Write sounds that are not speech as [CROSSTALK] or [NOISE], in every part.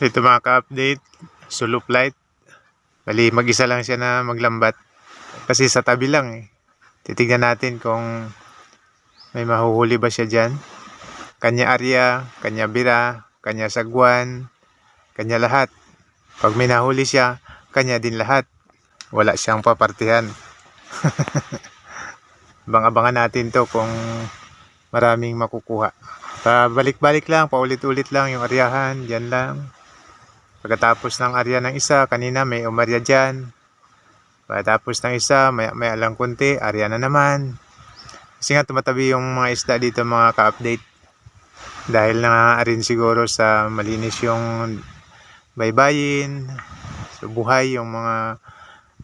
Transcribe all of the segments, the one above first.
So ito mga ka-update, sulop light. Bali, mag-isa lang siya na maglambat. Kasi sa tabi lang eh. Titignan natin kung may mahuhuli ba siya dyan. Kanya area, kanya bira, kanya sagwan, kanya lahat. Pag may nahuli siya, kanya din lahat. Wala siyang papartihan. [LAUGHS] Abang-abangan natin to kung maraming makukuha. Pabalik-balik lang, paulit-ulit lang yung aryahan, dyan lang. Pagkatapos ng arya ng isa, kanina may umarya dyan. Pagkatapos ng isa, may, may alang kunti, arya na naman. Kasi nga tumatabi yung mga isda dito mga ka-update. Dahil na rin siguro sa malinis yung baybayin, so buhay yung mga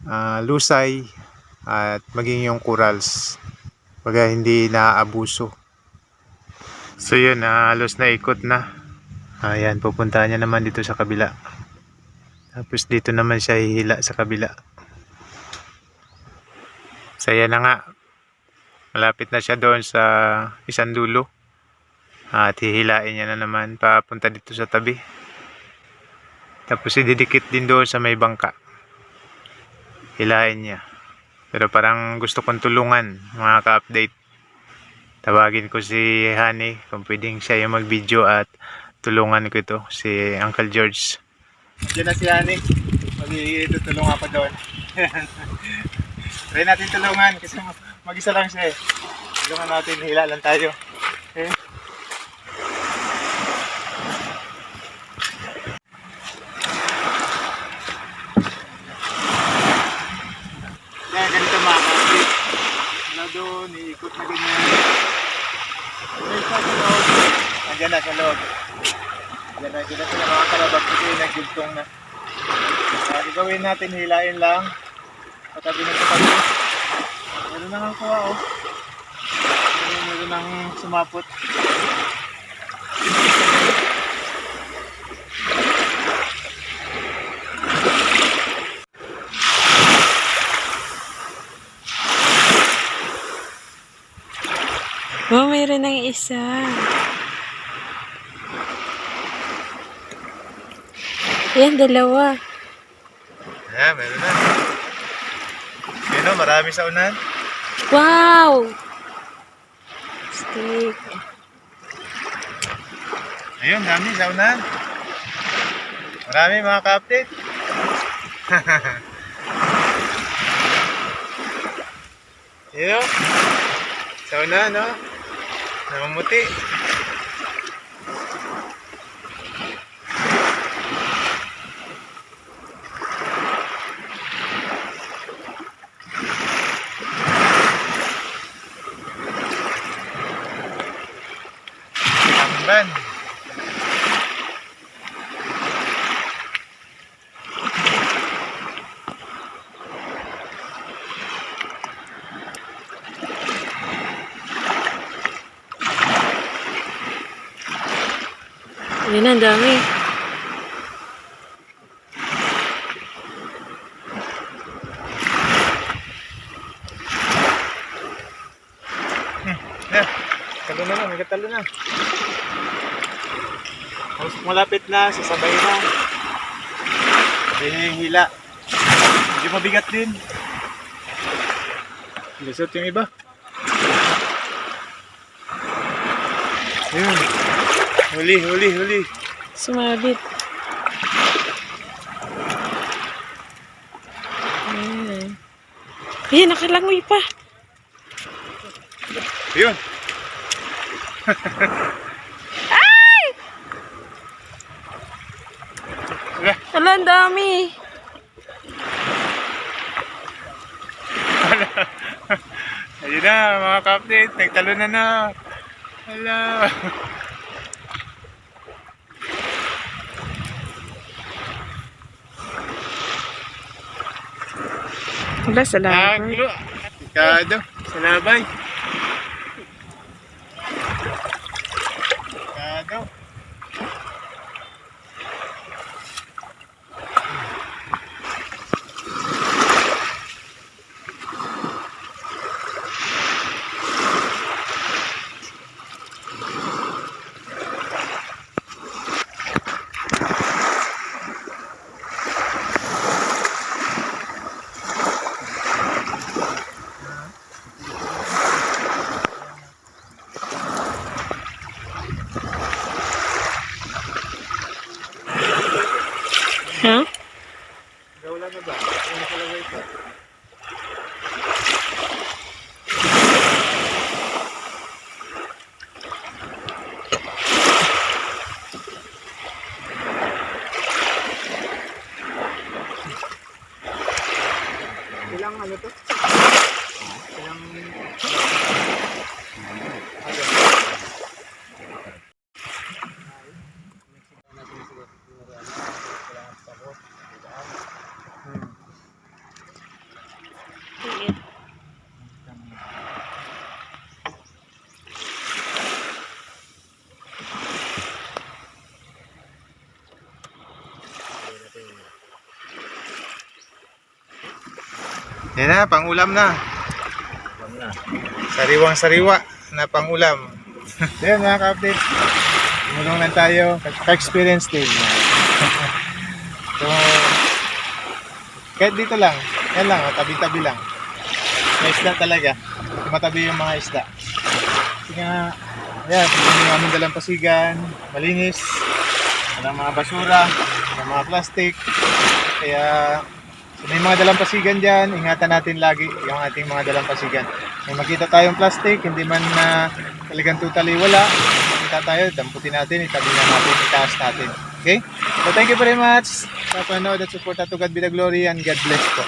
ah, lusay, at maging yung corals. Baga hindi naaabuso. So yun, ah, halos na ikot na. Ayan, pupuntahan niya naman dito sa kabila. Tapos dito naman siya hihila sa kabila. Saya na nga. Malapit na siya doon sa isang dulo. At hihilain niya na naman papunta dito sa tabi. Tapos ididikit din doon sa may bangka. Hilain niya. Pero parang gusto kong tulungan mga ka-update. Tawagin ko si Honey kung pwedeng siya yung mag-video at tulungan ko ito, si Uncle George. Diyan na si Honey. Mag-tutulong ako doon. Try natin tulungan kasi mag-isa lang siya eh. Tulungan natin, hila lang tayo. Okay? Yan, ganito mga kapatid. Wala doon, iikot na ganyan. Ayun sa loob. Nandiyan na sa loob. Diyan na, diyan na sila mga kalabag kasi naggultong na. Uh, gagawin natin, hilain lang. Patabi ng patabi. Meron na nga kuha oh. Meron, meron nang sumapot. Oh, mayroon ng isa. Yan, dalawa. Ayan, meron na. Yun oh, marami sa unan. Wow! Stick. Ayun, dami sa unan. Marami mga ka-update. [LAUGHS] Yun oh. Sa unan, no? Namumuti. Tamban. Yan, ang dami. Yan. Talo na lang, may katalo na. Tapos malapit na, sasabay na. Yan yung hila. Medyo mabigat din. Lusot yung iba. Ayun. Huli, huli, huli. Sumabit. Ayan. Ayan, nakalangoy pa. Ayun. [LAUGHS] Ay! Ala, ang dami. [LAUGHS] Ayun na, mga ka-update. Nagtalo na na. Hala. Wala, salamat. Ikado. Salabay. কিরম হবে তো? কিরম Yan na, pangulam na. Sariwang sariwa na pangulam. [LAUGHS] Yan mga ka-update. Tumulong lang tayo. Ka-experience din. [LAUGHS] so, kahit dito lang. Yan lang, tabi-tabi lang. May isda talaga. Matabi yung mga isda. Kasi nga, yan, tingnan yung aming dalampasigan. Malinis. Walang mga basura. Walang mga plastic. Kaya, So, may mga dalampasigan dyan, ingatan natin lagi yung ating mga dalampasigan. May makita tayong plastic, hindi man na talagang totally wala, makita tayo, damputin natin, itabi na natin, itaas natin. Okay? So thank you very much sa panood at support at to God be the glory and God bless po.